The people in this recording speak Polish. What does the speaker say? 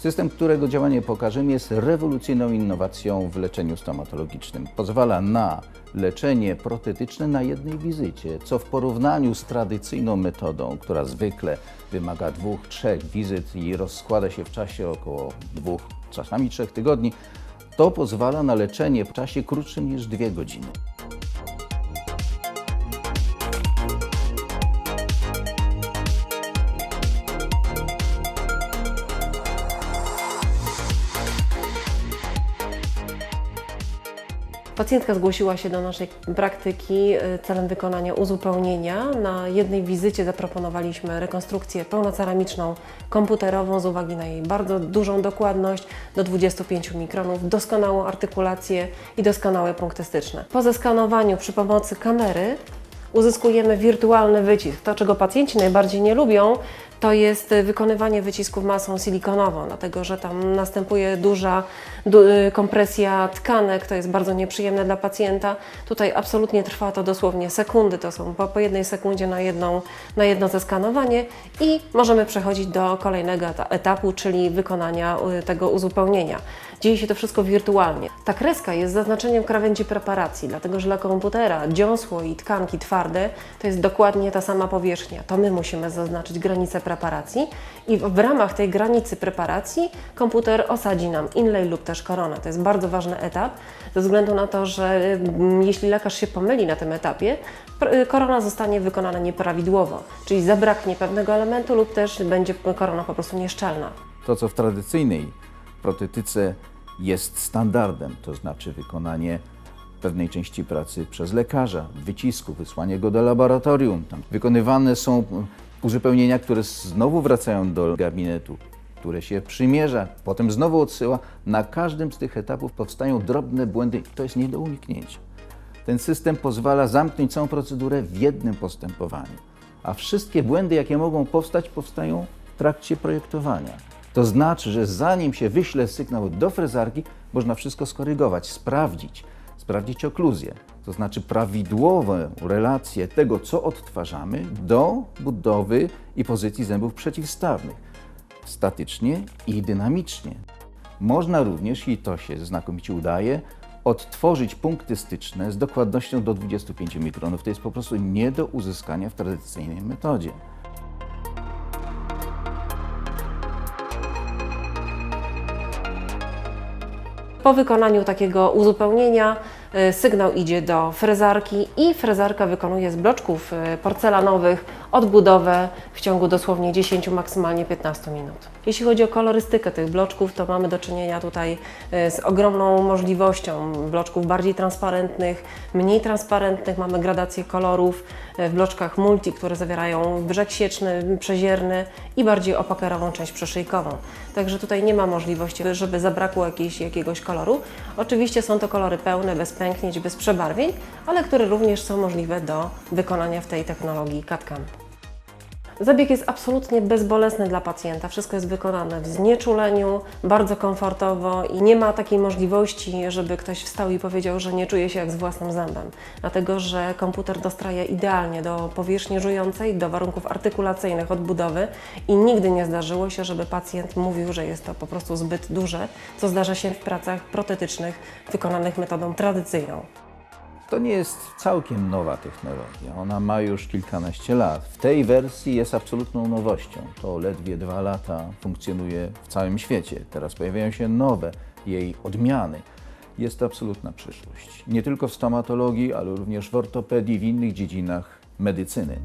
System, którego działanie pokażemy, jest rewolucyjną innowacją w leczeniu stomatologicznym. Pozwala na leczenie protetyczne na jednej wizycie, co w porównaniu z tradycyjną metodą, która zwykle wymaga dwóch, trzech wizyt i rozkłada się w czasie około dwóch, czasami trzech tygodni, to pozwala na leczenie w czasie krótszym niż dwie godziny. Pacjentka zgłosiła się do naszej praktyki y, celem wykonania uzupełnienia. Na jednej wizycie zaproponowaliśmy rekonstrukcję pełnoceramiczną, komputerową z uwagi na jej bardzo dużą dokładność do 25 mikronów, doskonałą artykulację i doskonałe punkty styczne. Po zeskanowaniu przy pomocy kamery uzyskujemy wirtualny wycisk. To, czego pacjenci najbardziej nie lubią, to jest y, wykonywanie wycisków masą silikonową, dlatego że tam następuje duża du, y, kompresja tkanek, to jest bardzo nieprzyjemne dla pacjenta. Tutaj absolutnie trwa to dosłownie sekundy, to są po, po jednej sekundzie na, jedną, na jedno zeskanowanie i możemy przechodzić do kolejnego eta- etapu, czyli wykonania y, tego uzupełnienia. Dzieje się to wszystko wirtualnie. Ta kreska jest zaznaczeniem krawędzi preparacji, dlatego że dla komputera dziąsło i tkanki twarde to jest dokładnie ta sama powierzchnia. To my musimy zaznaczyć granicę preparacji i w, ramach tej granicy preparacji komputer osadzi nam inlay lub też koronę. To jest bardzo ważny etap, ze względu na to, że mm, jeśli lekarz się pomyli na tym etapie, y, korona zostanie wykonana nieprawidłowo, czyli zabraknie pewnego elementu lub też będzie korona po prostu nieszczelna. To, co w tradycyjnej protetyce jest standardem, to znaczy wykonanie pewnej części pracy przez lekarza, wycisku, wysłanie go do laboratorium. Tam wykonywane są uzupełnienia, które znowu wracają do gabinetu, które się przymierza, potem znowu odsyła. Na każdym z tych etapów powstają drobne błędy to jest nie do uniknięcia. Ten system pozwala zamknąć całą procedurę w jednym postępowaniu, a wszystkie błędy, jakie mogą powstać, powstają w trakcie projektowania. To znaczy, że zanim się wyśle sygnał do frezarki, można wszystko skorygować, sprawdzić, sprawdzić okluzję, to znaczy prawidłową relację tego, co odtwarzamy, do budowy i pozycji zębów przeciwstawnych, statycznie i dynamicznie. Można również, i to się znakomicie udaje, odtworzyć punkty styczne z dokładnością do 25 mikronów. To jest po prostu nie do uzyskania w tradycyjnej metodzie. Po wykonaniu takiego uzupełnienia sygnał idzie do frezarki i frezarka wykonuje z bloczków y, porcelanowych odbudowę w ciągu dosłownie 10, maksymalnie 15 minut. Jeśli chodzi o kolorystykę tych bloczków, to mamy do czynienia tutaj y, z ogromną możliwością bloczków bardziej transparentnych, mniej transparentnych. Mamy gradację kolorów w bloczkach multi, które zawierają brzeg sieczny, przezierny i bardziej opakerową część przeszyjkową. Także tutaj nie ma możliwości, żeby zabrakło jakiegoś koloru. Oczywiście są to kolory pełne, bez pęknięć, bez przebarwień, ale które również są możliwe do wykonania w tej technologii CAD-CAM. Zabieg jest absolutnie bezbolesny dla pacjenta. Wszystko jest wykonane w znieczuleniu, bardzo komfortowo i nie ma takiej możliwości, żeby ktoś wstał i powiedział, że nie czuje się jak z własnym zębem. Dlatego, że komputer dostraja idealnie do powierzchni żującej, do warunków artykulacyjnych odbudowy i nigdy nie zdarzyło się, żeby pacjent mówił, że jest to po prostu zbyt duże, co zdarza się w pracach protetycznych wykonanych metodą tradycyjną. To nie jest całkiem nowa technologia. Ona ma już kilkanaście lat. W tej wersji jest absolutną nowością. To ledwie dwa lata funkcjonuje w całym świecie. Teraz pojawiają się nowe jej odmiany. Jest to absolutna przyszłość. Nie tylko w stomatologii, ale również w ortopedii, w innych dziedzinach medycyny.